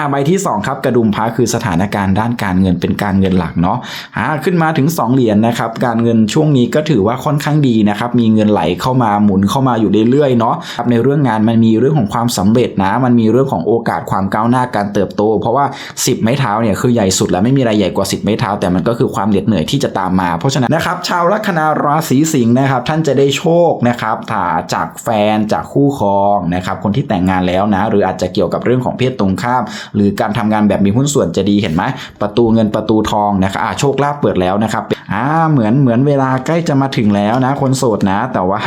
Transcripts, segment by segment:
อ่าใบที่สองครับกระดุมพระคือสถานการณ์ด้านการเงินเป็นการเงินหลักเนาะอ่าขึ้นมาถึง 2 เหรียญนะครับการเงินช่วงนี้ก็ถือว่าค่อนข้างดีนะครับมีเงินไหลเข้ามาหมุนเข้ามาอยู่เรื่อยๆเนาะครับในเรื่องงานมันมีเรื่องของความสำเร็จนะ มันมีเรื่องของโอกาสความก้าวหน้าการเติบโต เพราะว่า 10 ไม้เท้าเนี่ยคือใหญ่สุดแล้วไม่มีอะไรใหญ่กว่า 10 ไม้เท้า แต่มันก็คือความเหน็ดเหนื่อยที่จะตามมาเพราะฉะนั้นนะครับชาวลัคนาราศีสิงห์นะครับท่านจะได้โชคนะครับถ้าจากแฟนจากคู่ครองนะครับคนที่แต่งงานแล้วนะหรืออาจจะเกี่ยวกับเรื่องของเพศตรงข้ามหรือการทำงานแบบมีหุ้นส่วนจะดีเห็นไหมประตูเงินประตูทองนะครับอาโชคลาภเปิดแล้วนะครับอ่าเหมือนเหมือนเวลาใกล้จะมาถึงแล้วนะ คนโสดนะ แต่ว่า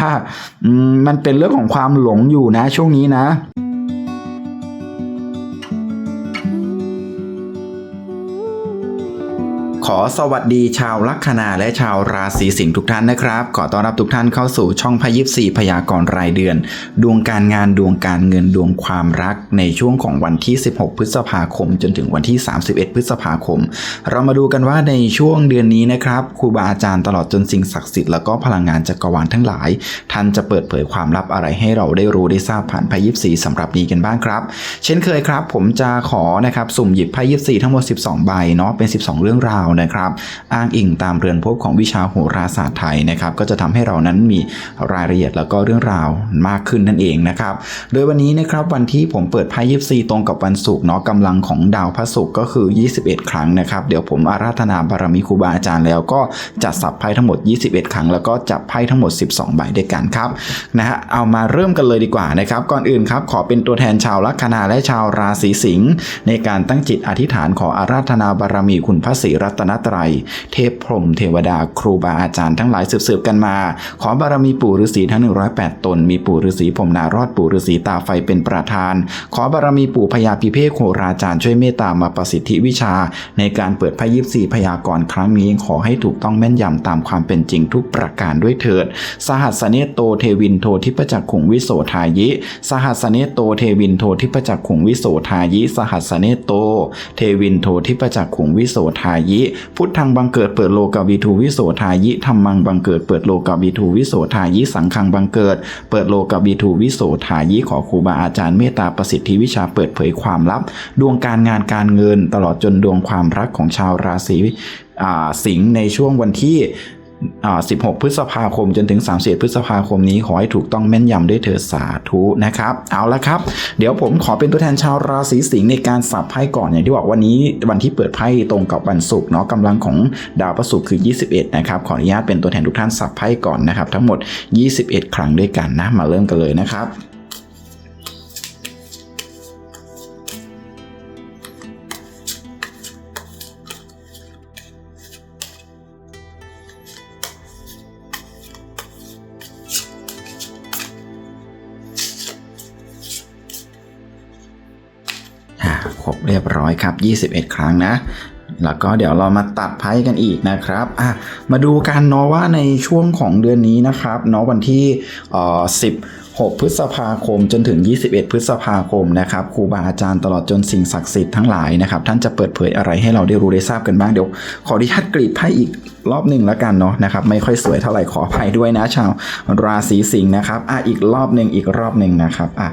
อืมมันเป็นเรื่องของความหลงอยู่นะช่วงนี้นะ ขอสวัสดีชาวลัคนาและชาวราศีสิงห์ทุกท่านนะครับ ขอต้อนรับทุกท่านเข้าสู่ช่องพยิบสีพยากรณ์รายเดือน ดวงการงานดวงการเงินดวงความรักในช่วงของวันที่ 16 พฤษภาคม จนถึงวันที่ 31 พฤษภาคม เรามาดูกันว่าในช่วงเดือนนี้นะครับครูบาอาจารย์ตลอดจนสิ่งศักดิ์สิทธิ์แล้วก็พลังงานจักรวาลทั้งหลาย ท่านจะเปิดเผยความลับอะไรให้เราได้รู้ได้ทราบผ่านพยิบสีสำหรับนี้กันบ้างครับ เช่นเคยครับ ผมจะขอนะครับสุ่มหยิบไพ่ยิบสีทั้งหมด 12 ใบเนาะเป็น 12 เรื่องราวนะครับ อ้างอิงตามเรือนภพของวิชาโหราศาสตร์ไทยนะครับ ก็จะทำให้เรานั้นมีรายละเอียดแล้วก็เรื่องราวมากขึ้นนั่นเองนะครับ โดยวันนี้นะครับวันที่ผมเปิดไพ่ยิบซีตรงกับวันศุกร์เนาะกำลังของดาวพระศุกร์ก็คือ 21 ครั้งนะครับ เดี๋ยวผมอาราธนาบารมีครูบาอาจารย์แล้วก็จัดสับไพ่ทั้งหมด 21 ครั้ง แล้วก็จับไพ่ทั้งหมด 12 ใบด้วยกันครับนะฮะเอามาเริ่มกันเลยดีกว่านะครับก่อนอื่นครับขอเป็นตัวแทนชาวลัคนาและชาวราศีสิงห์ในการตั้งจิตอธิษฐานขออาราธนาบารมีคุณพระศรีรัตนตรัย เทพพรหมเทวดาครูบาอาจารย์ทั้งหลายสืบๆกันมา ขอบารมีปู่ฤาษีทั้ง 108 ตน มีปู่ฤาษีผมนารอดปู่ฤาษีตาไฟเป็นประธาน ขอบารมีปู่พญาพิเภกโหราจารย์ช่วยเมตตามาประสิทธิวิชา ในการเปิดพยิบสี่พยากรณ์ครั้งนี้ขอให้ถูกต้องแม่นยำตามความเป็นจริงทุกประการด้วยเถิด สหัสเนโตเทวินโททิปจักขุงวิโสทายิ สหัสเนโตเทวินโททิปจักขุงวิโสทายิ สหัสเนโต เทวินโททิปจักขุงวิโสทายิพุทธังบังเกิดเปิดโลกวิทูวิโสทายิธรรมังบังเกิดเปิดโลกวิทูวิโสทายิสังฆังบังเกิด เปิดโลกวิทูวิโสทายิขอครูบาอาจารย์เมตตาประสิทธิวิชาเปิดเผยความลับ ดวงการงานการเงินตลอดจนดวงความรักของชาวราศีสิงห์ในช่วงวันที่ 16 พฤษภาคมจนถึง 31 พฤษภาคมนี้ขอให้ถูกต้องแม่นยำด้วยเธอสาธุนะครับ เอาละครับ เดี๋ยวผมขอเป็นตัวแทนชาวราศีสิงห์ในการสับไพ่ก่อนอย่างที่บอกวันนี้วันที่เปิดไพ่ตรงกับวันศุกร์เนาะกำลังของดาวพระศุกร์คือ 21 นะครับ ขออนุญาตเป็นตัวแทนทุกท่านสับไพ่ก่อนนะครับ ทั้งหมด 21 ครั้งด้วยกันนะมาเริ่มกันเลยนะครับ เรียบร้อยครับ 21 ครั้งนะ แล้วก็เดี๋ยวเรามาตัดไพ่กันอีกนะครับอะมาดูกันเนาะว่าในช่วงของเดือนนี้นะครับเนาะวันที่เอ่อ16พฤษภาคมจนถึง 21 พฤษภาคมนะครับครูบาอาจารย์ตลอดจนสิ่งศักดิ์สิทธิ์ทั้งหลายนะครับ ท่านจะเปิดเผยอะไรให้เราได้รู้ได้ทราบกันบ้างเดี๋ยว ขออนุญาตกรีดไพ่อีกรอบหนึ่งแล้วกันเนาะนะครับ ไม่ค่อยสวยเท่าไหร่ขออภัยด้วยนะชาวราศีสิงห์นะครับอะอีกรอบหนึ่งอีกรอบหนึ่งนะครับอะ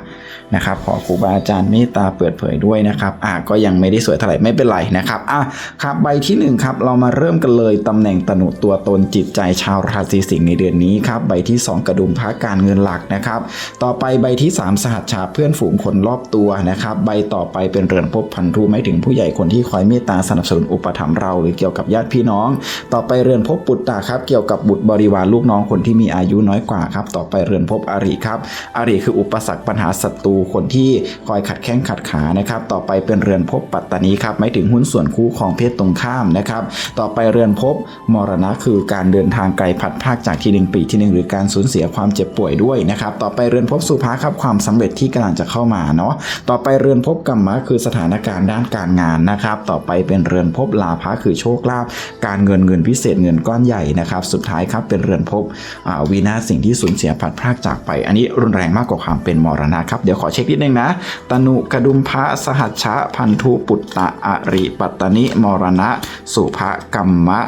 นะครับขอครูบาอาจารย์เมตตาเปิดเผยด้วยนะครับอะก็ยังไม่ได้สวยเท่าไหร่ไม่เป็นไรนะครับอะครับใบที่หนึ่งครับเรามาเริ่มกันเลยตำแหน่งตนุตัวตนจิตใจชาวราศีสิงห์ในเดือนนี้ครับใบที่สองกระดุมพระการเงินหลักนะครับ ต่อไปใบที่สามสหัสชาเพื่อนฝูงคนรอบตัวนะครับใบต่อไปเป็นเรือนภพพันธุไม่ถึงผู้ใหญ่คนที่คอยเมตตาสนับสนุนอุปถัมภ์เราหรือเกี่ยวกับญาติพี่น้อง ต่อไปเรือนภพปุตตะครับเกี่ยวกับบุตรบริวารลูกน้องคนที่มีอายุน้อยกว่าครับต่อไปเรือนภพอริครับอริคืออุปสรรคปัญหาศัตรูคนที่คอยขัดแข้งขัดขานะครับ ต่อไปเป็นเรือนภพปัตตานีครับไม่ถึงหุ้นส่วนคู่ของเพศตรงข้ามนะครับ ต่อไปเรือนภพมรณะคือการเดินทางไกลพัดพรากจากที่หนึ่งปีที่หนึ่งหรือการสูญเสียความเจ็บป่วยด้วยนะครับ ต่อไปเรือนภพสุภาครับความสำเร็จที่กำลังจะเข้ามาเนาะต่อไปเรือนภพกรรมะคือสถานการณ์ด้านการงานนะครับ ต่อไปเป็นเรือนภพลาภะคือโชคลาภการเงินเงินพิเศษเงินก้อนใหญ่นะครับ สุดท้ายครับเป็นเรือนภพวินาสิ่งที่สูญเสียพัดพรากจากไป อันนี้รุนแรงมากกว่าความเป็นมรณะครับเดี๋ยวขออเช็คนิดนึงนะ ตนุกระดุมพระสหัชชะพันธุปุตตะอริปัตตนิมรณะ สุภกรรมะ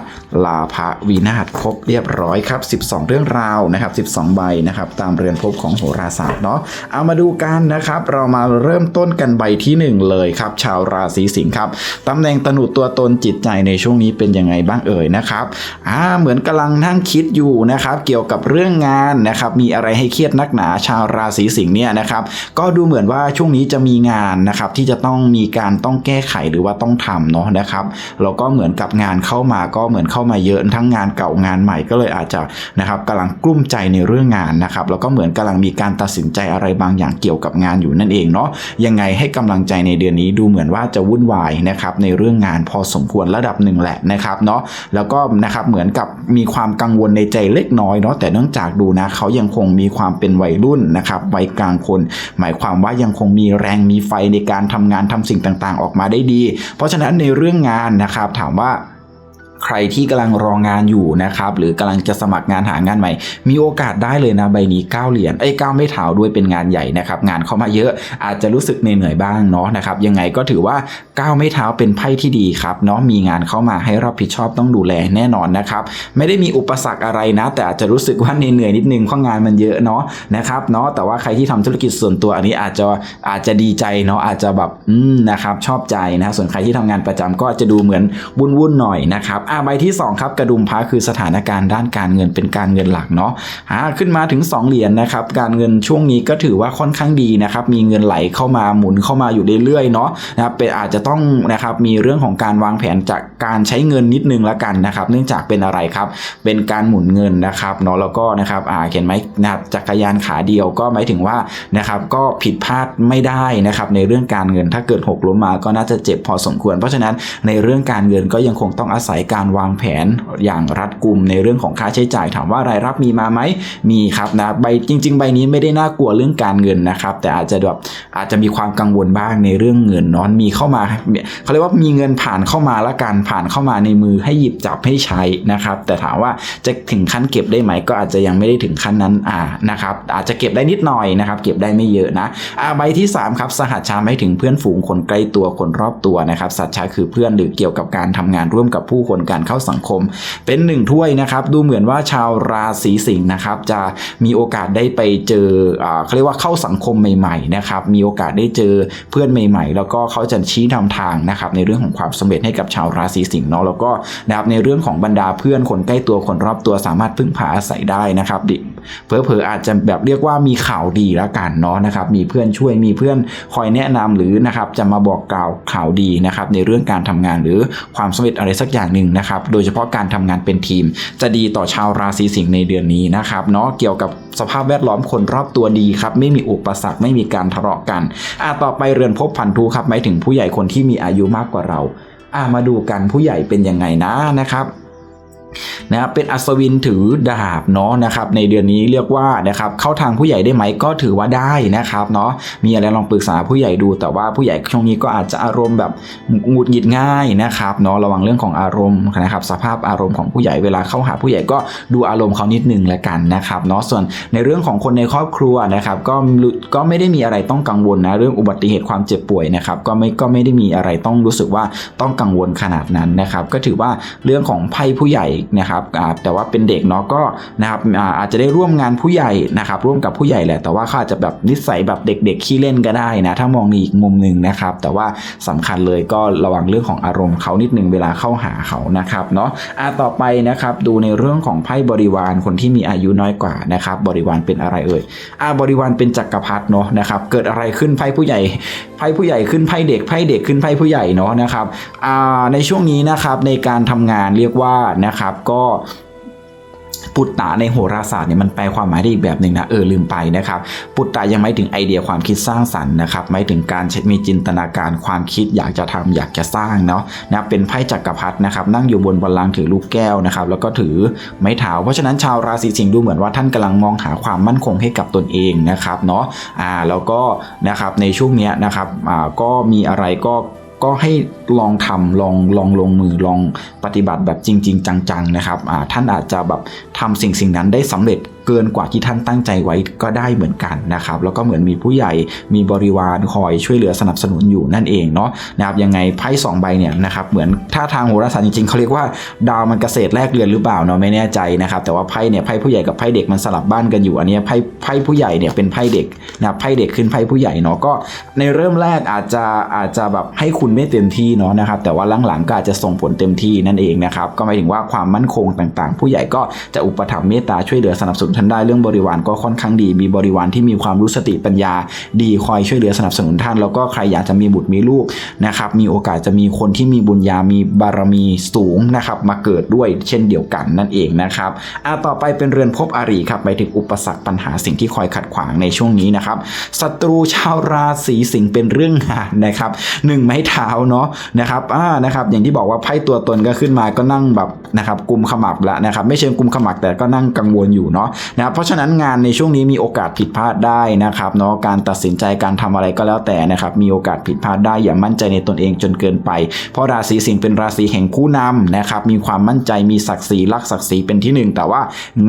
ลาภวินาศครบเรียบร้อยครับ 12 เรื่องราวนะครับ 12 ใบนะครับ ตามเรือนภพของโหราศาสตร์เนาะเอามาดูกันนะครับ เรามาเริ่มต้นกันใบที่ 1 เลยครับ ชาวราศีสิงห์ครับตำแหน่งตนุตัวตนจิตใจในช่วงนี้เป็นยังไงบ้างเอ่ยนะครับอ่าเหมือนกำลังนั่งคิดอยู่นะครับ เกี่ยวกับเรื่องงานนะครับมีอะไรให้เครียดนักหนาชาวราศีสิงห์เนี่ยนะครับก็ดูเหมือนว่าช่วงนี้จะมีงานนะครับที่จะต้องมีการต้องแก้ไขหรือว่าต้องทำเนาะนะครับแล้วก็เหมือนกับงานเข้ามาก็เหมือนเข้ามาเยอะทั้งงานเก่างานใหม่ก็เลยอาจจะนะครับกำลังกลุ้มใจในเรื่องงานนะครับแล้วก็เหมือนกำลังมีการตัดสินใจอะไรบางอย่างเกี่ยวกับงานอยู่นั่นเองเนาะยังไงให้กำลังใจในเดือนนี้ดูเหมือนว่าจะวุ่นวายนะครับในเรื่องงานพอสมควรระดับหนึ่งแหละนะครับเนาะแล้วก็นะครับเหมือนกับมีความกังวลในใจเล็กน้อยเนาะแต่เนื่องจากดูนะเขายังคงมีความเป็นวัยรุ่นนะครับวัยกลางคนหมายความว่ายังคงมีแรงมีไฟในการทำงานทำสิ่งต่างๆ ออกมาได้ดี เพราะฉะนั้นในเรื่องงานนะครับถามว่า ใครที่กำลังรองานอยู่นะครับ หรือกำลังจะสมัครงานหางานใหม่ มีโอกาสได้เลยนะใบนี้ 9 เหรียญไอ้9ไม่เท้าด้วยเป็นงานใหญ่นะครับ งานเข้ามาเยอะอาจจะรู้สึกเหนื่อยๆบ้างเนาะนะครับ ยังไงก็ถือว่า 9 ไม่เท้าเป็นไพ่ที่ดีครับเนาะมีงานเข้ามาให้รับผิดชอบต้องดูแลแน่นอนนะครับ ไม่ได้มีอุปสรรคอะไรนะ แต่อาจจะรู้สึกว่าเหนื่อยๆนิดนึงเพราะงานมันเยอะเนาะนะครับเนาะแต่ว่าใครที่ทำธุรกิจส่วนตัวอันนี้อาจจะอาจจะดีใจเนาะอาจจะแบบอืมนะครับชอบใจนะส่วนใครที่ทำงานประจำก็จะดูเหมือนวุ่นๆหน่อยนะครับอ่าใบที่สองครับ กระดุมพระคือสถานการณ์ด้านการเงินเป็นการเงินหลักเนาะอ่าขึ้นมาถึง 2 เหรียญนะครับ การเงินช่วงนี้ก็ถือว่าค่อนข้างดีนะครับ มีเงินไหลเข้ามาหมุนเข้ามาอยู่เรื่อยๆเนาะนะครับเป็นอาจจะต้องนะครับมีเรื่องของการวางแผนจากการใช้เงินนิดนึงละกันนะครับ เนื่องจากเป็นอะไรครับ เป็นการหมุนเงินนะครับเนาะแล้วก็นะครับอ่าเห็นไหมนะครับจักรยานขาเดียวก็หมายถึงว่านะครับก็ผิดพลาดไม่ได้นะครับในเรื่องการเงินถ้าเกิดหกล้มมาก็น่าจะเจ็บพอสมควร เพราะฉะนั้นในเรื่องการเงินก็ยังคงต้องอาศัยการวางแผนอย่างรัดกุมในเรื่องของค่าใช้จ่าย ถามว่ารายรับมีมาไหมมีครับนะใบจริง ๆ ใบนี้ไม่ได้น่ากลัวเรื่องการเงินนะครับ แต่อาจจะแบบอาจจะมีความกังวลบ้างในเรื่องเงินนอนมีเข้ามาเขาเรียกว่ามีเงินผ่านเข้ามาละกันผ่านเข้ามาในมือให้หยิบจับให้ใช้นะครับ แต่ถามว่าจะถึงขั้นเก็บได้ไหม ก็อาจจะยังไม่ได้ถึงขั้นนั้นอ่านะครับ อาจจะเก็บได้นิดหน่อยนะครับ เก็บได้ไม่เยอะนะอ่าใบที่สามครับสหัชชาไม่ถึงเพื่อนฝูงคนใกล้ตัวคนรอบตัวนะครับสัจชาคือเพื่อนหรือเกี่ยวกับการทำงานร่วมกับผู้คนการเข้าสังคม เป็นหนึ่งถ้วยนะครับ ดูเหมือนว่าชาวราศีสิงห์นะครับ จะมีโอกาสได้ไปเจออเขาเรียกว่าเข้าสังคมใหม่ๆนะครับ มีโอกาสได้เจอเพื่อนใหม่ ๆ แล้วก็เขาจะชี้นำทางนะครับในเรื่องของความสำเร็จให้กับชาวราศีสิงห์เนาะแล้วก็นะครับในเรื่องของบรรดาเพื่อนคนใกล้ตัวคนรอบตัวสามารถพึ่งพาอาศัยได้นะครับดิเผลอๆอาจจะแบบเรียกว่ามีข่าวดีแล้วกันเนาะนะครับ มีเพื่อนช่วยมีเพื่อนคอยแนะนำหรือนะครับจะมาบอกกล่าวข่าวดีนะครับในเรื่องการทำงานหรือความสำเร็จอะไรสักอย่างหนึ่งนะครับโดยเฉพาะการทำงานเป็นทีม จะดีต่อชาวราศีสิงห์ในเดือนนี้นะครับเนาะเกี่ยวกับสภาพแวดล้อมคนรอบตัวดีครับไม่มีอุปสรรคไม่มีการทะเลาะกันอะต่อไปเรือนภพพันธุครับหมายถึงผู้ใหญ่คนที่มีอายุมากกว่าเราอะมาดูกันผู้ใหญ่เป็นยังไงนะนะครับ นะครับเป็นอัศวินถือดาบเนาะนะครับ ในเดือนนี้เรียกว่านะครับเข้าทางผู้ใหญ่ได้ไหมก็ถือว่าได้นะครับเนาะมีอะไรลองปรึกษาผู้ใหญ่ดูแต่ว่าผู้ใหญ่ช่วงนี้ก็อาจจะอารมณ์แบบหงุดหงิดง่ายนะครับเนาะระวังเรื่องของอารมณ์นะครับ สภาพอารมณ์ของผู้ใหญ่เวลาเข้าหาผู้ใหญ่ก็ดูอารมณ์เขานิดนึงละกันนะครับเนาะส่วนในเรื่องของคนในครอบครัวนะครับก็ก็ไม่ได้มีอะไรต้องกังวลนะเรื่องอุบัติเหตุความเจ็บป่วยนะครับก็ไม่ก็ไม่ได้มีอะไรต้องรู้สึกว่าต้องกังวลขนาดนั้นนะครับ ก็ถือว่าเรื่องของไพ่ผู้ใหญ่นะครับแต่ว่าเป็นเด็กเนาะก็นะครับอาจจะได้ร่วมงานผู้ใหญ่นะครับร่วมกับผู้ใหญ่แหละแต่ว่าเขาอาจจะแบบนิสัยแบบเด็กๆขี้เล่นก็ได้นะถ้ามองในอีกมุมหนึ่งนะครับ แต่ว่าสำคัญเลยก็ระวังเรื่องของอารมณ์เขานิดนึงเวลาเข้าหาเขานะครับเนาะอ่าต่อไปนะครับดูในเรื่องของไพ่บริวารคนที่มีอายุน้อยกว่านะครับบริวารเป็นอะไรเอ่ยอ่าบริวารเป็นจักรพรรดิเนาะนะครับเกิดอะไรขึ้นไพ่ผู้ใหญ่ไพ่ผู้ใหญ่ขึ้นไพ่เด็กไพ่เด็กขึ้นไพ่ผู้ใหญ่เนาะนะครับอ่าในช่วงนี้นะครับในการทำงานเรียกว่านะครับก็ปุตตะในโหราศาสตร์เนี่ยมันแปลความหมายได้อีกแบบหนึ่งนะเออลืมไปนะครับ ปุตตะยังไม่ถึงไอเดียความคิดสร้างสรรค์นะครับไม่ถึงการมีจินตนาการความคิดอยากจะทำอยากจะสร้างเนาะนะเป็นไพ่จักรพรรดินะครับ นั่งอยู่บนบัลลังก์ถือลูกแก้วนะครับ แล้วก็ถือไม้เท้าเพราะฉะนั้นชาวราศีสิงห์ดูเหมือนว่าท่านกำลังมองหาความมั่นคงให้กับตนเองนะครับเนาะอ่าแล้วก็นะครับในช่วงเนี้ยนะครับอ่าก็มีอะไรก็ ก็ให้ลองทำลองลองลงมือลองปฏิบัติแบบจริง ๆ จังๆนะครับท่านอาจจะแบบทำสิ่งสิ่งนั้นได้สำเร็จ เกินกว่าที่ท่านตั้งใจไว้ก็ได้เหมือนกันนะครับแล้วก็เหมือนมีผู้ใหญ่มีบริวารคอยช่วยเหลือสนับสนุนอยู่นั่นเองเนาะนะครับยังไงไพ่สองใบเนี่ยนะครับเหมือนถ้าทางโหราศาสตร์จริงๆเขาเรียกว่าดาวมันเกษตรแลกเรือนหรือเปล่าเนาะไม่แน่ใจนะครับแต่ว่าไพ่เนี่ยไพ่ผู้ใหญ่กับไพ่เด็กมันสลับบ้านกันอยู่อันนี้ไพ่ไพ่ผู้ใหญ่เนี่ยเป็นไพ่เด็กนะไพ่เด็กขึ้นไพ่ผู้ใหญ่เนาะก็ในเริ่มแรกอาจจะอาจจะแบบให้คุณไม่เต็มที่เนาะนะครับแต่ว่าหลังๆก็อาจจะส่งผลเต็มที่นั่นเองนะครับก็หมายถึงว่าความมั่นคงต่างๆ ผู้ใหญ่ก็จะอุปถัมภ์เมตตาช่วยเหลือสนับสนุนท่านได้เรื่องบริวารก็ค่อนข้างดี มีบริวารที่มีความรู้สติปัญญา ดีคอยช่วยเหลือสนับสนุนท่าน แล้วก็ใครอยากจะมีบุตรมีลูกนะครับมีโอกาสจะมีคนที่มีบุญญามีบารมีสูงนะครับมาเกิดด้วยเช่นเดียวกันนั่นเองนะครับอ่าต่อไปเป็นเรือนภพอารีครับหมายถึงอุปสรรคปัญหาสิ่งที่คอยขัดขวางในช่วงนี้นะครับศัตรูชาวราศีสิงห์เป็นเรื่องงานนะครับหนึ่งไม้เท้าเนาะนะครับอ่านะครับอย่างที่บอกว่าไพ่ตัวตนก็ขึ้นมาก็นั่งแบบนะครับกุมขมับละนะครับไม่เชิงกุมขมับแต่ก็นั่งกังวลอยู่เนาะนะเพราะฉะนั้นงานในช่วงนี้มีโอกาสผิดพลาดได้นะครับเนาะการตัดสินใจการทำอะไรก็แล้วแต่นะครับมีโอกาสผิดพลาดได้อย่ามั่นใจในตนเองจนเกินไป เพราะราศีสิงห์เป็นราศีแห่งผู้นำนะครับมีความมั่นใจมีศักดิ์ศรีรักศักดิ์ศรีเป็นที่หนึ่งแต่ว่า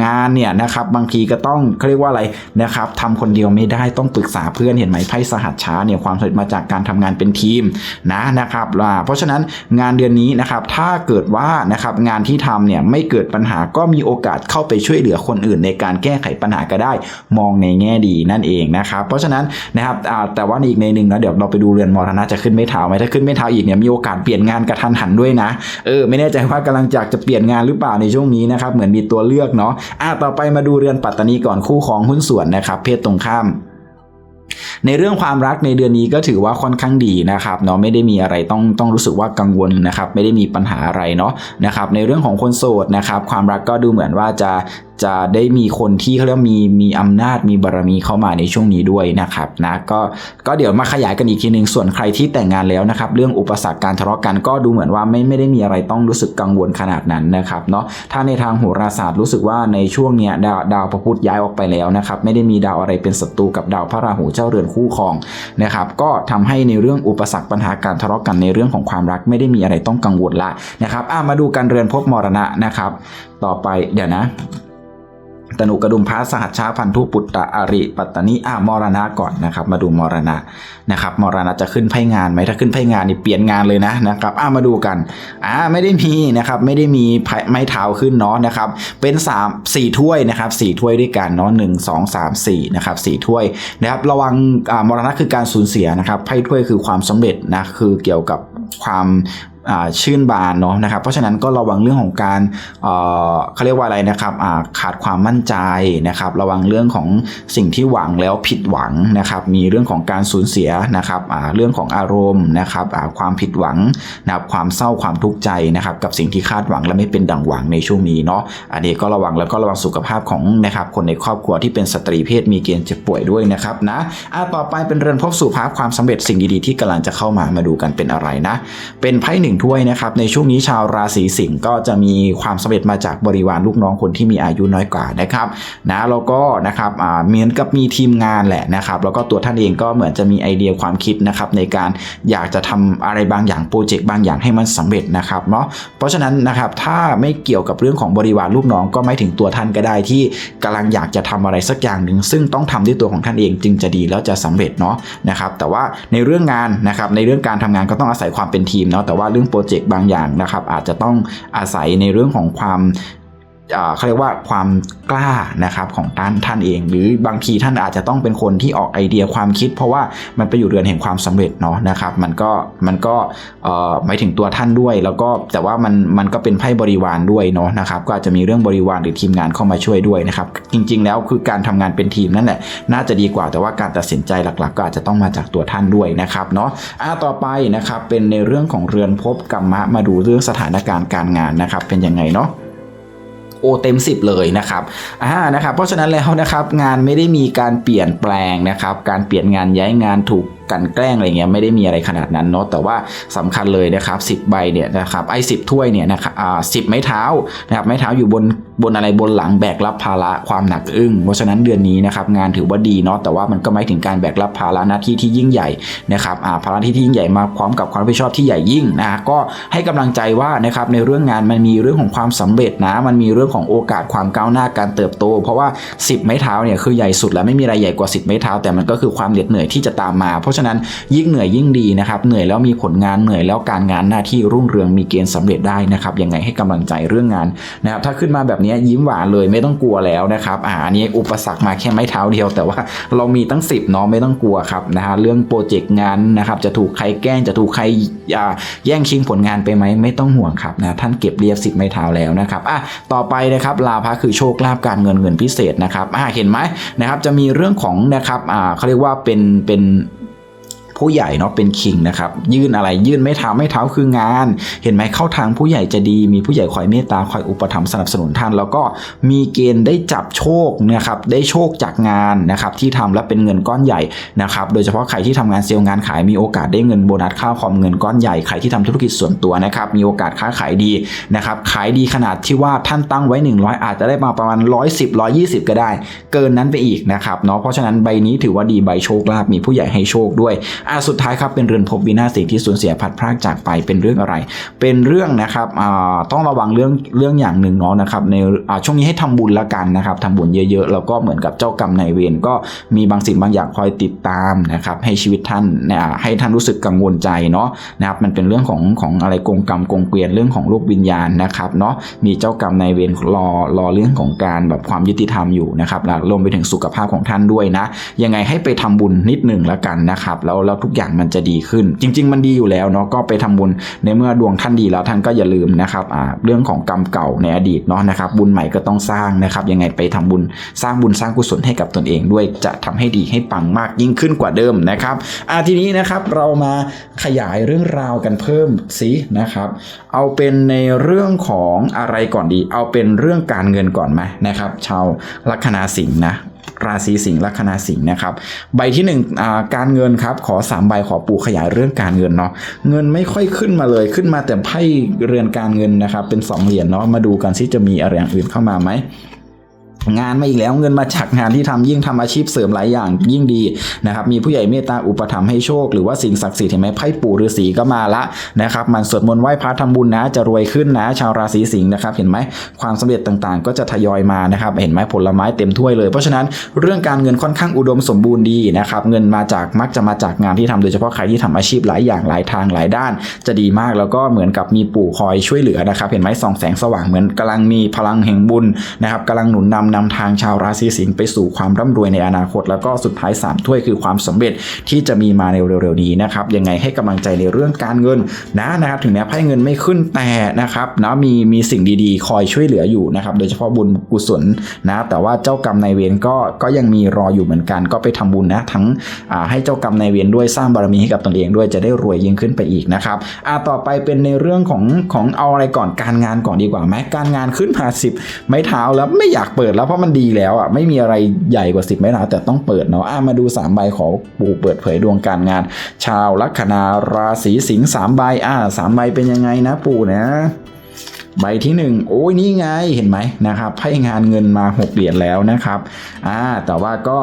งานเนี่ยนะครับบางทีก็ต้องเขาเรียกว่าอะไรนะครับทำคนเดียวไม่ได้ต้องปรึกษาเพื่อนเห็นไหมไพ่สหัสช้าเนี่ยความสำเร็จมาจากการทำงานเป็นทีมนะนะครับอ่าเพราะฉะนั้นงานเดือนนี้นะครับถ้าเกิดว่านะครับงานที่ทำเนี่ยไม่เกิดปัญหาก็มีโอกาสเข้าไปช่วยเหลือคนอื่นในการแก้ไขปัญหาก็ได้มองในแง่ดีนั่นเองนะครับ เพราะฉะนั้นนะครับแต่ว่าอีกในหนึ่งนะเดี๋ยวเราไปดูเรือนมรณะจะขึ้นไม่เท้าไหมถ้าขึ้นไม่เท้าอีกเนี่ยมีโอกาสเปลี่ยนงานกระทันหันด้วยนะเออไม่แน่ใจว่ากำลังจากจะเปลี่ยนงานหรือเปล่าในช่วงนี้นะครับเหมือนมีตัวเลือกเนาะอ่าต่อไปมาดูเรือนปัตตานีก่อนคู่ของหุ้นส่วนนะครับ เพศตรงข้ามในเรื่องความรักในเดือนนี้ก็ถือว่าค่อนข้างดีนะครับเนาะไม่ได้มีอะไรต้องต้องรู้สึกว่ากังวลนะครับไม่ได้มีปัญหาอะไรเนาะนะครับในเรื่องของคนโสดนะครับความรักก็ดูเหมือนว่าจะ จะได้มีคนที่เขาเรียกมีมีอำนาจมีบารมีเข้ามาในช่วงนี้ด้วยนะครับนะก็ก็เดี๋ยวมาขยายกันอีกทีหนึ่งส่วนใครที่แต่งงานแล้วนะครับ เรื่องอุปสรรคการทะเลาะกันก็ดูเหมือนว่าไม่ไม่ได้มีอะไรต้องรู้สึกกังวลขนาดนั้นนะครับเนาะถ้าในทางโหราศาสตร์รู้สึกว่าในช่วงเนี้ยดาวดาวพระพุธย้ายออกไปแล้วนะครับไม่ได้มีดาวอะไรเป็นศัตรูกับดาวพระราหูเจ้าเรือนคู่ครองนะครับก็ทำให้ในเรื่องอุปสรรคปัญหาการทะเลาะกันในเรื่องของความรักไม่ได้มีอะไรต้องกังวลละนะครับอะมาดูการเรือนภพมรณะนะครับ ต่อไปเดี๋ยวนะ ตนุกระดุมพระสหัชชาพันธุปุตตะอาริปัตตานีอ่ามรณะก่อนนะครับ มาดูมรณะนะครับ มรณะจะขึ้นไพ่งานไหมถ้าขึ้นไพ่งานนี่เปลี่ยนงานเลยนะนะครับอ่ามาดูกันอ่าไม่ได้มีนะครับไม่ได้มีไพ่ไม้เท้าขึ้นเนาะนะครับ เป็น3 4ถ้วยนะครับ4ถ้วยด้วยกันเนาะ1 2 3 4นะครับ4ถ้วยนะครับระวังอ่ามรณะคือการสูญเสียนะครับไพ่ถ้วยคือความสำเร็จนะคือเกี่ยวกับความ ชื่นบานเนาะนะครับเพราะฉะนั้นก็ระวังเรื่องของการเอ่อเขาเรียกว่าอะไรนะครับขาดความมั่นใจนะครับระวังเรื่องของสิ่งที่หวังแล้วผิดหวังนะครับมีเรื่องของการสูญเสียนะครับเรื่องของอารมณ์นะครับความผิดหวังนะครับความเศร้าความทุกข์ใจนะครับกับสิ่งที่คาดหวังและไม่เป็นดังหวังในช่วงนี้เนาะอันนี้ก็ระวังแล้วก็ระวังสุขภาพของนะครับคนในครอบครัวที่เป็นสตรีเพศมีเกณฑ์เจ็บป่วยด้วยนะครับนะอ่าต่อไปเป็นเรือนพบสู่ภาพความสำเร็จสิ่งดีๆที่กำลังจะเข้ามามาดูกันเป็นอะไรนะ เป็นไพ่หนึ่งถ้วยนะครับในช่วงนี้ชาวราศีสิงห์ก็จะมีความสำเร็จมาจากบริวารลูกน้องคนที่มีอายุน้อยกว่านะครับนะแล้วก็นะครับเหมือนกับมีทีมงานแหละนะครับแล้วก็ตัวท่านเองก็เหมือนจะมีไอเดียความคิดนะครับในการอยากจะทำอะไรบางอย่างโปรเจกต์บางอย่างให้มันสำเร็จนะครับเนาะเพราะฉะนั้นนะครับถ้าไม่เกี่ยวกับเรื่องของบริวารลูกน้องก็ไม่ถึงตัวท่านก็ได้ที่กำลังอยากจะทำอะไรสักอย่างหนึ่งซึ่งต้องทำด้วยตัวของท่านเองจึงจะดีแล้วจะสำเร็จเนาะนะครับแต่ว่าในเรื่องงานนะครับในเรื่องการทำงานก็ต้องอาศัยความเป็นทีมเนาะแต่ว่าเรื่องโปรเจกต์บางอย่างนะครับอาจจะต้องอาศัยในเรื่องของความ เขาเรียกว่าความกล้านะครับของท่านท่านเอง หรือบางทีท่านอาจจะต้องเป็นคนที่ออกไอเดียความคิด เพราะว่ามันไปอยู่เรือนแห่งความสำเร็จเนาะนะครับ มันก็มันก็เอ่อหมายถึงตัวท่านด้วย แล้วก็แต่ว่ามันมันก็เป็นไพ่บริวารด้วยเนาะนะครับ ก็อาจจะมีเรื่องบริวารหรือทีมงานเข้ามาช่วยด้วยนะครับ จริง ๆ แล้วคือการทำงานเป็นทีมนั่นแหละน่าจะดีกว่าแต่ว่าการตัดสินใจหลัก ๆ ก็อาจจะต้องมาจากตัวท่านด้วยนะครับเนาะอ่าต่อไปนะครับเป็นในเรื่องของเรือนภพกรรมะมาดูเรื่องสถานการณ์การงานนะครับ เป็นยังไงเนาะ โอเต็ม 10 เลยนะครับอ่านะครับ เพราะฉะนั้นแล้วนะครับงานไม่ได้มีการเปลี่ยนแปลงนะครับ การเปลี่ยนงานย้ายงานถูก กันแกล้งอะไรเงี้ยไม่ได้มีอะไรขนาดนั้นเนาะแต่ว่าสำคัญเลยนะครับ10ใบเนี่ยนะครับไอ้สิถ้วยเนี่ยนะครับอ่าสิไม้เท้านะครับไม้เท้าอยู่บนบนอะไรบนหลังแบกรับภาระความหนักอึ้งเพราะฉะนั้นเดือนนี้นะครับงานถือว่าดีเนาะแต่ว่ามันก็ไม่ถึงการแบกรับภาระหน้าที่ที่ยิ่งใหญ่นะครับอ่าภาระที่ที่ยิ่งใหญ่มาพร้อมกับความรับผิดชอบที่ใหญ่ยิ่งนะก็ให้กำลังใจว่านะครับในเรื่องงานมันมีเรื่องของความสำเร็จนะมันมีเรื่องของโอกาสความก้าวหน้าการเติบโต เพราะว่า 10 ไม้เท้าเนี่ยคือใหญ่สุดแล้วไม่มีอะไรใหญ่กว่า 10 ไม้เท้าแต่มันก็คือความเหน็ดเหนื่อยที่จะตามมาเพราะะนั้นยิ่งเหนื่อยยิ่งดีนะครับเหนื่อยแล้วมีผลงานเหนื่อยแล้วการงานหน้าที่รุ่งเรืองมีเกณฑ์สำเร็จได้นะครับยังไงให้กำลังใจเรื่องงานนะครับถ้าขึ้นมาแบบนี้ยิ้มหวานเลยไม่ต้องกลัวแล้วนะครับอ่าอันนี้อุปสรรคมาแค่ไม้เท้าเดียว แต่ว่าเรามีตั้ง 10เนาะไม่ต้องกลัวครับนะฮะเรื่องโปรเจกต์งานนะครับจะถูกใครแกล้งจะถูกใครอ่าแย่งชิงผลงานไปไหมไม่ต้องห่วงครับนะท่านเก็บเรียบสิบไม้เท้าแล้วนะครับอะต่อไปนะครับลาภะคือโชคลาภการเงินเงินพิเศษนะครับอะเห็นไหมนะครับจะมีเรื่องของนะครับอ่าเขาเรียกว่าเป็นเป็น ผู้ใหญ่เนาะเป็นคิงนะครับยื่นอะไรยื่นไม่เท้าไม่เท้าคืองาน เห็นไหมเข้าทางผู้ใหญ่จะดี มีผู้ใหญ่คอยเมตตาคอยอุปถัมภ์สนับสนุนท่าน แล้วก็มีเกณฑ์ได้จับโชคนะครับได้โชคจากงานนะครับที่ทำแล้วเป็นเงินก้อนใหญ่นะครับโดยเฉพาะใครที่ทำงานเซลล์งานขายมีโอกาสได้เงินโบนัสค่าคอมเงินก้อนใหญ่ใครที่ทำธุรกิจส่วนตัวนะครับมีโอกาสค้าขายดีนะครับขายดีขนาดที่ว่าท่านตั้งไว้ 100 อาจจะได้มาประมาณ 110 120 ก็ได้ เกินนั้นไปอีกนะครับเนาะเพราะฉะนั้นใบนี้ถือว่าดีใบโชคลาภมีผู้ใหญ่ให้โชคด้วยอะสุดท้ายครับเป็นเรือนภพวินาศสิ่งที่สูญเสียพัดพรากจากไปเป็นเรื่องอะไร เป็นเรื่องนะครับอ่าต้องระวังเรื่องเรื่องอย่างหนึ่งเนาะนะครับในอ่าช่วงนี้ให้ทำบุญละกันนะครับทำบุญเยอะๆแล้วก็เหมือนกับเจ้ากรรมนายเวรก็มีบางสิ่งบางอย่างคอยติดตามนะครับให้ชีวิตท่านเนี่ยให้ท่านรู้สึกกังวลใจเนาะนะครับมันเป็นเรื่องของของอะไรกงกรรมกงเกวียนเรื่องของโลกวิญญาณนะครับเนาะมีเจ้ากรรมนายเวรรอรอเรื่องของการแบบความยุติธรรมอยู่นะครับแล้วรวมไปถึงสุขภาพของท่านด้วยนะยังไงให้ไปทำบุญนิดหนึ่งละกันนะครับแล้วแล้วทุกอย่างมันจะดีขึ้น จริง ๆ มันดีอยู่แล้วเนาะก็ไปทำบุญในเมื่อดวงท่านดีแล้วท่านก็อย่าลืมนะครับอ่าเรื่องของกรรมเก่าในอดีตเนาะนะครับบุญใหม่ก็ต้องสร้างนะครับยังไงไปทำบุญสร้างบุญสร้างกุศลให้กับตนเองด้วยจะทำให้ดีให้ปังมากยิ่งขึ้นกว่าเดิมนะครับอ่าทีนี้นะครับเรามาขยายเรื่องราวกันเพิ่มสินะครับเอาเป็นในเรื่องของอะไรก่อนดี เอาเป็นเรื่องการเงินก่อนไหมนะครับ ชาวลัคนาสิงห์นะ ราศีสิงห์ลัคนาสิงห์นะครับ ใบที่หนึ่งอ่าการเงินครับ ขอสามใบขอปูขยายเรื่องการเงินเนาะเงินไม่ค่อยขึ้นมาเลยขึ้นมาแต่ไพ่เรือนการเงินนะครับ เป็นสองเหรียญเนาะมาดูกันซิจะมีอะไรอย่างอื่นเข้ามาไหม งานมาอีกแล้วเงินมาจากงานที่ทำยิ่งทำอาชีพเสริมหลายอย่างยิ่งดีนะครับมีผู้ใหญ่เมตตาอุปถัมภ์ให้โชคหรือว่าสิ่งศักดิ์สิทธิ์เห็นไหมไพ่ปู่ฤาษีก็มาละนะครับมันสวดมนต์ไหว้พระทำบุญนะจะรวยขึ้นนะ ชาวราศีสิงห์นะครับเห็นไหมความสำเร็จต่างๆ ก็จะทยอยมานะครับเห็นไหมผลไม้เต็มถ้วยเลย เพราะฉะนั้นเรื่องการเงินค่อนข้างอุดมสมบูรณ์ดีนะครับเงินมาจากมักจะมาจากงานที่ทำโดยเฉพาะใครที่ทำอาชีพหลายอย่างหลายทางหลายด้าน จะดีมากแล้วก็เหมือนกับมีปู่คอยช่วยเหลือนะครับเห็นไหมส่องแสงสว่างเหมือนกำลังมีพลังแห่งบุญนะครับกำลังหนุนนำนำทางชาวราศีสิงห์ไปสู่ความร่ำรวยในอนาคต แล้วก็สุดท้ายสามถ้วยคือความสำเร็จที่จะมีมาในเร็วๆนี้นะครับยังไงให้กำลังใจในเรื่องการเงินนะนะครับถึงแม้ไพ่เงินไม่ขึ้นแต่นะครับนะมีมีสิ่งดีๆ คอยช่วยเหลืออยู่นะครับโดยเฉพาะบุญกุศลนะแต่ว่าเจ้ากรรมนายเวรก็ก็ยังมีรออยู่เหมือนกัน ก็ไปทำบุญนะทั้งให้เจ้ากรรมนายเวรด้วยสร้างบารมีให้กับตนเองด้วยจะได้รวยยิ่งขึ้นไปอีกนะครับอ่าต่อไปเป็นในเรื่องของของเอาอะไรก่อนการงานก่อนดีกว่าไหมการงานขึ้นมาสิบไม้เท้าแล้วไม่อยากเปิดแล้วเพราะมันดีแล้วอะไม่มีอะไรใหญ่กว่าสิบไม้เท้าแต่ต้องเปิดเนาะอ่ามาดูสามใบขอปู่เปิดเผยดวงการงาน ชาวลัคนาราศีสิงห์สามใบอ่าสามใบเป็นยังไงนะปู่นะใบที่หนึ่งโอ้ยนี่ไงเห็นไหมนะครับให้งานเงินมาหกเหรียญแล้วนะครับอ่าแต่ว่าก็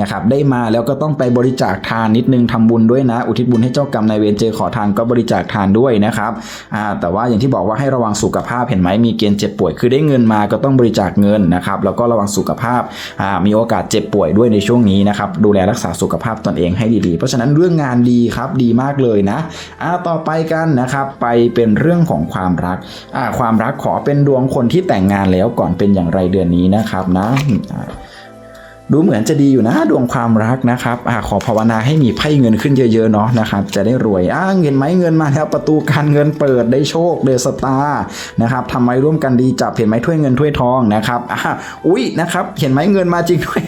นะครับได้มาแล้วก็ต้องไปบริจาคทานนิดนึงทำบุญด้วยนะ อุทิศบุญให้เจ้ากรรมนายเวรเจอขอทานก็บริจาคทานด้วยนะครับอ่าแต่ว่าอย่างที่บอกว่าให้ระวังสุขภาพเห็นไหมมีเกณฑ์เจ็บป่วยคือได้เงินมาก็ต้องบริจาคเงินนะครับแล้วก็ระวังสุขภาพอ่ามีโอกาสเจ็บป่วยด้วยในช่วงนี้นะครับดูแลรักษาสุขภาพตนเองให้ดีๆ เพราะฉะนั้นเรื่องงานดีครับดีมากเลยนะอ่าต่อไปกันนะครับไปเป็นเรื่องของความรักอ่าความรักขอเป็นดวงคนที่แต่งงานแล้วก่อนเป็นอย่างไรเดือนนี้นะครับนะ ดูเหมือนจะดีอยู่นะดวงความรักนะครับอ่าขอภาวนาให้มีไพ่เงินขึ้นเยอะๆเนาะนะครับ จะได้รวยอ่าเงินไหมเงินมาแล้วประตูการเงินเปิดได้โชคเดสตาร์นะครับทำไมร่วมกันดีจับเห็นไหมถ้วยเงินถ้วยทองนะครับอ่าอุ้ยนะครับ เห็นไหมเงินมาจริงด้วย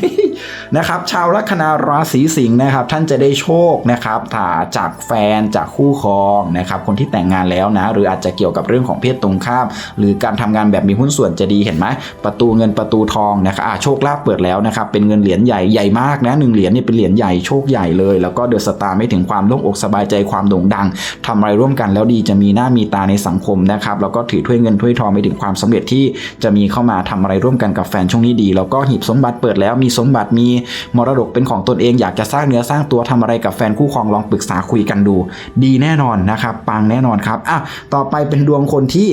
นะครับ ชาวลัคนาราศีสิงห์นะครับ ท่านจะได้โชคนะครับถ้าจากแฟนจากคู่ครองนะครับคนที่แต่งงานแล้วนะ หรืออาจจะเกี่ยวกับเรื่องของเพศตรงข้าม หรือการทำงานแบบมีหุ้นส่วนจะดีเห็นไหมประตูเงินประตูทองนะครับโชคลาภเปิดแล้วนะครับเป็นเงินเหรียญใหญ่ใหญ่มากนะหนึ่งเหรียญนี่เป็นเหรียญใหญ่โชคใหญ่เลย แล้วก็เดอะสตาร์ไม่ถึงความโล่งอกสบายใจความโด่งดังทำอะไรร่วมกันแล้วดีจะมีหน้ามีตาในสังคมนะครับแล้วก็ถือถ้วยเงินถ้วยทองไปถึงความสำเร็จที่จะมีเข้ามาทำอะไรร่วมกันกับแฟนช่วงนี้ดี แล้วก็หีบสมบัติเปิดแล้วมีสมบัติมีมรดกเป็นของตนเองอยากจะสร้างเนื้อสร้างตัวทำอะไรกับแฟนคู่ครองลองปรึกษาคุยกันดู ดีแน่นอนนะครับ ปังแน่นอนครับอะต่อไปเป็นดวงคนที่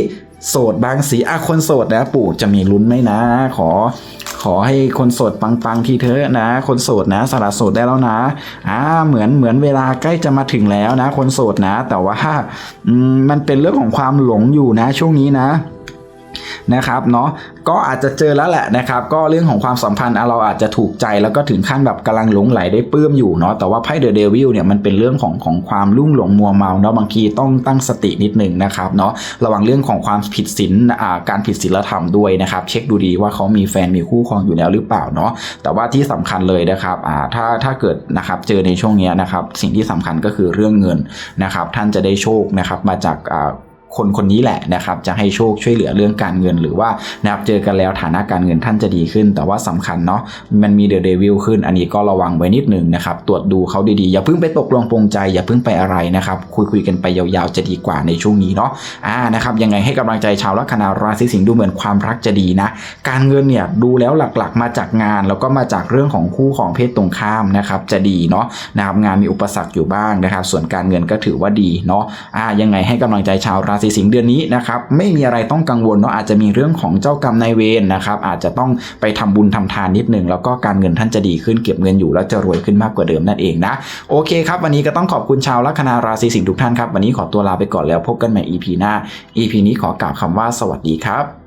โสดบางสีอะคนโสดนะปู่จะมีลุ้นไหมนะ ขอ ขอให้คนโสดปังๆทีเถอะนะ คนโสดนะสละโสดได้แล้วนะอ่าเหมือนเหมือนเวลาใกล้จะมาถึงแล้วนะ คนโสดนะ แต่ว่าอืมมันเป็นเรื่องของความหลงอยู่นะ ช่วงนี้นะ นะครับเนาะก็อาจจะเจอแล้วแหละนะครับ ก็เรื่องของความสัมพันธ์เราอาจจะถูกใจแล้วก็ถึงขั้นแบบกำลังหลงไหลได้ปลื้มอยู่เนาะแต่ว่าไพ่เดอะเดวิลเนี่ยมันเป็นเรื่องของของความลุ่งหลงมัวเมาเนาะบางทีต้องตั้งสตินิดหนึ่งนะครับเนาะระวังเรื่องของความผิดศีลการผิดศีลธรรมด้วยนะครับ เช็คดูดีว่าเขามีแฟนมีคู่ครองอยู่แล้วหรือเปล่าเนาะแต่ว่าที่สำคัญเลยนะครับถ้าถ้าเกิดนะครับเจอในช่วงนี้นะครับสิ่งที่สำคัญก็คือเรื่องเงินนะครับ ท่านจะได้โชคนะครับมาจาก คนคนนี้แหละนะครับจะให้โชคช่วยเหลือเรื่องการเงิน หรือว่านะครับเจอกันแล้วฐานะการเงินท่านจะดีขึ้น แต่ว่าสำคัญเนาะมันมีเดอะเดวิลขึ้น อันนี้ก็ระวังไว้นิดหนึ่งนะครับตรวจดูเขาดีๆ อย่าเพิ่งไปตกลงปรงใจ อย่าเพิ่งไปอะไรนะครับคุยคุยๆกันไปยาวๆจะดีกว่าในช่วงนี้เนาะอ่านะครับยังไงให้กำลังใจชาวลัคนาราศีสิงห์ดูเหมือนความรักจะดีนะการเงินเนี่ยดูแล้วหลักๆ มาจากงานแล้วก็มาจากเรื่องของคู่ของเพศตรงข้ามนะครับจะดีเนาะนะครับงานมีอุปสรรคอยู่บ้างนะครับ ส่วนการเงินก็ถือว่าดีเนาะอ่ายังไงให้กำลังใจชาวราศีสิงห์เดือนนี้นะครับไม่มีอะไรต้องกังวลเนาะอาจจะมีเรื่องของเจ้ากรรมนายเวรนะครับอาจจะต้องไปทำบุญทำทานนิดนึงแล้วก็การเงินท่านจะดีขึ้นเก็บเงินอยู่แล้วจะรวยขึ้นมากกว่าเดิมนั่นเองนะโอเคครับวันนี้ก็ต้องขอบคุณชาวลัคนาราศีสิงห์ทุกท่านครับวันนี้ขอตัวลาไปก่อนแล้วพบกันใหม่ EP หน้า EP นี้ขอกล่าวคำว่าสวัสดีครับ